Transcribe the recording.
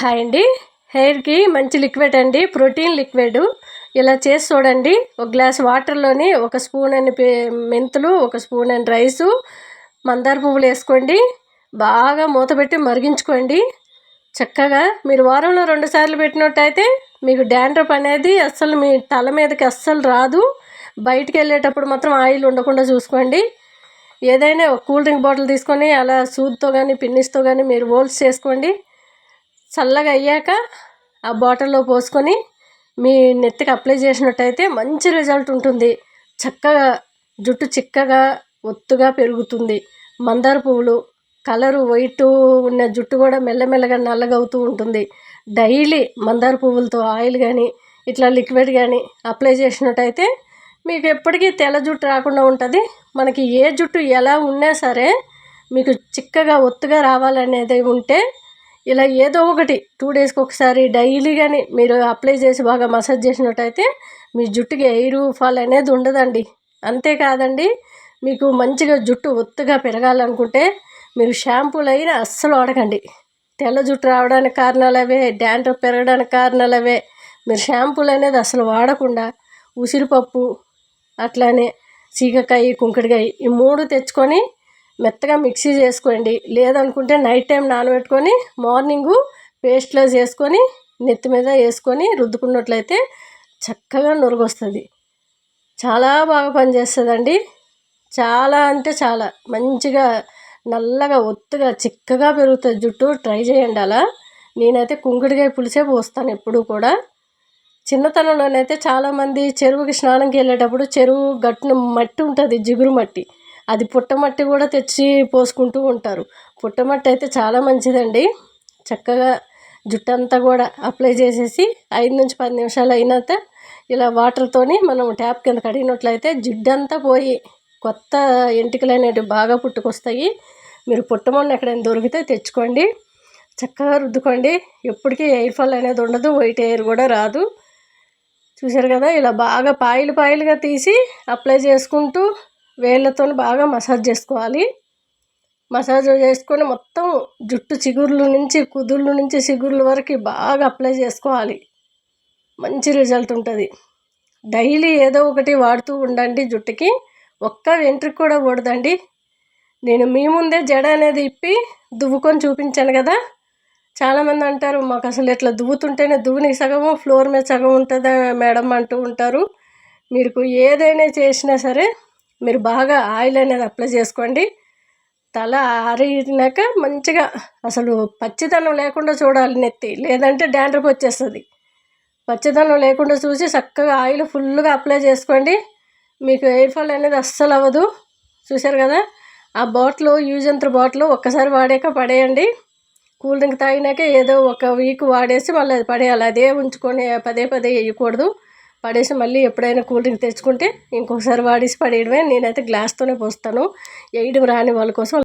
Hi అండి. హెయిర్కి మంచి లిక్విడ్ అండి. Protein liquid. ఇలా చేసి చూడండి. ఒక గ్లాస్ వాటర్లోని ఒక స్పూన్ అని మెంతులు ఒక స్పూన్ అని రైసు మందార పువ్వులు వేసుకోండి. బాగా మూత పెట్టి మరిగించుకోండి. చక్కగా మీరు వారంలో రెండు సార్లు పెట్టినట్టయితే మీకు డాండ్రప్ అనేది అస్సలు మీ తల మీదకి అస్సలు రాదు. బయటికి వెళ్ళేటప్పుడు మాత్రం ఆయిల్ ఉండకుండా చూసుకోండి. ఏదైనా కూల్ డ్రింక్ బాటిల్ తీసుకొని అలా సూద్తో కానీ పిన్నిస్తో కానీ మీరు హోల్స్ చేసుకోండి. చల్లగా అయ్యాక ఆ బాటిల్లో పోసుకొని మీ నెత్తికి అప్లై చేసినట్టయితే మంచి రిజల్ట్ ఉంటుంది. చక్కగా జుట్టు చిక్కగా ఒత్తుగా పెరుగుతుంది. మందార పువ్వులు కలరు వైట్ ఉన్న జుట్టు కూడా మెల్లమెల్లగా నల్లగా అవుతూ ఉంటుంది. డైలీ మందార పువ్వులతో ఆయిల్ కానీ ఇట్లా లిక్విడ్ కానీ అప్లై చేసినట్టయితే మీకు ఎప్పటికీ తెల్ల జుట్టు రాకుండా ఉంటుంది. మనకి ఏ జుట్టు ఎలా ఉన్నా సరే మీకు చిక్కగా ఒత్తుగా రావాలనేది ఉంటే ఇలా ఏదో ఒకటి టూ డేస్కి ఒకసారి డైలీ కానీ మీరు అప్లై చేసి బాగా మసాజ్ చేసినట్టయితే మీ జుట్టుకి ఎయిర్ ఫాల్ అనేది ఉండదండి. అంతేకాదండి మీకు మంచిగా జుట్టు ఒత్తుగా పెరగాలనుకుంటే మీరు షాంపూలు అయినా అస్సలు వాడకండి. తెల్ల జుట్టు రావడానికి కారణాలు అవే డ్యాండ్రఫ్ పెరగడానికి కారణాలు అవే. మీరు షాంపూలు అనేది అసలు వాడకుండా ఉసిరిపప్పు అట్లానే సీగకాయ కుంకుడికాయ ఈ మూడు తెచ్చుకొని మెత్తగా మిక్సీ చేసుకోండి. లేదనుకుంటే నైట్ టైం నానబెట్టుకొని మార్నింగు పేస్ట్లో చేసుకొని నెత్తి మీద వేసుకొని రుద్దుకున్నట్లయితే చక్కగా వస్తుంది చాలా బాగా పనిచేస్తుందండి. చాలా అంటే చాలా. మంచిగా నల్లగా ఒత్తుగా చిక్కగా పెరుగుతుంది జుట్టు. ట్రై చేయండి అలా. నేనైతే కుంకుడికాయ పులిసే పోస్తాను ఎప్పుడు కూడా. చిన్నతనంలోనైతే చాలామంది చెరువుకి స్నానంకి వెళ్ళేటప్పుడు చెరువు గట్టున మట్టి ఉంటుంది జిగురు మట్టి. అది పుట్టమట్టి కూడా తెచ్చి పోసుకుంటూ ఉంటారు. పుట్టమట్టి అయితే చాలా మంచిదండి. చక్కగా జుట్టు అంతా కూడా అప్లై చేసేసి ఐదు నుంచి పది నిమిషాలు అయినాక ఇలా వాటర్తోని మనం ట్యాప్ కింద కడిగినట్లయితే జిడ్డు అంతా పోయి కొత్త ఎంటికలు అనేవి బాగా పుట్టుకొస్తాయి. మీరు పుట్టమన్న ఎక్కడైనా దొరికితే తెచ్చుకోండి. చక్కగా రుద్దుకోండి. ఎప్పటికీ ఎయిర్ ఫాల్ అనేది ఉండదు. వైట్ ఎయిర్ కూడా రాదు. చూశారు కదా? ఇలా బాగా పాయలు పాయలుగా తీసి అప్లై చేసుకుంటూ వేళ్ళతో బాగా మసాజ్ చేసుకోవాలి. మసాజ్ చేసుకొని మొత్తం జుట్టు చిగుర్ల నుంచి కుదుర్ల నుంచి చిగుర్ల వరకు బాగా అప్లై చేసుకోవాలి. మంచి రిజల్ట్ ఉంటుంది. డైలీ ఏదో ఒకటి వాడుతూ ఉండండి జుట్టుకి. ఒక్క వెంట్రుక కూడా ఊడదండి. నేను మీ ముందే జడ అనేది ఇప్పి దువ్వుకొని చూపించాను కదా. చాలామంది అంటారు మాకు అసలు ఇట్లా దువ్వుతుంటేనే దువ్వుని సగము ఫ్లోర్ మీద సగం ఉంటుందా మేడం? అంటూ ఉంటారు. మీకు ఏదైనా చేసినా సరే మీరు బాగా ఆయిల్ అనేది అప్లై చేసుకోండి. తల ఆరినాక మంచిగా అసలు పచ్చిదనం లేకుండా చూడాలి నెత్తి. లేదంటే డాండ్రప్ వచ్చేస్తుంది. పచ్చిదనం లేకుండా చూసి చక్కగా ఆయిల్ ఫుల్గా అప్లై చేసుకోండి. మీకు ఎయిర్ ఫాల్ అనేది అస్సలు అవ్వదు. చూసారు కదా? ఆ బాటిల్ యూజ్ అంత బాటిల్ ఒక్కసారి వాడాక పడేయండి. కూల్ డ్రింక్ తాగినాక ఏదో ఒక వీక్ వాడేసి మళ్ళీ అది పడేయాలి. అదే ఉంచుకొని పదే పదే వేయకూడదు. పడేసి మళ్ళీ ఎప్పుడైనా కూల్ డ్రింక్ తెచ్చుకుంటే ఇంకొకసారి వాడేసి పడేయడమే. నేనైతే గ్లాస్తోనే పోస్తాను. వేయడం రాని వాళ్ళ కోసం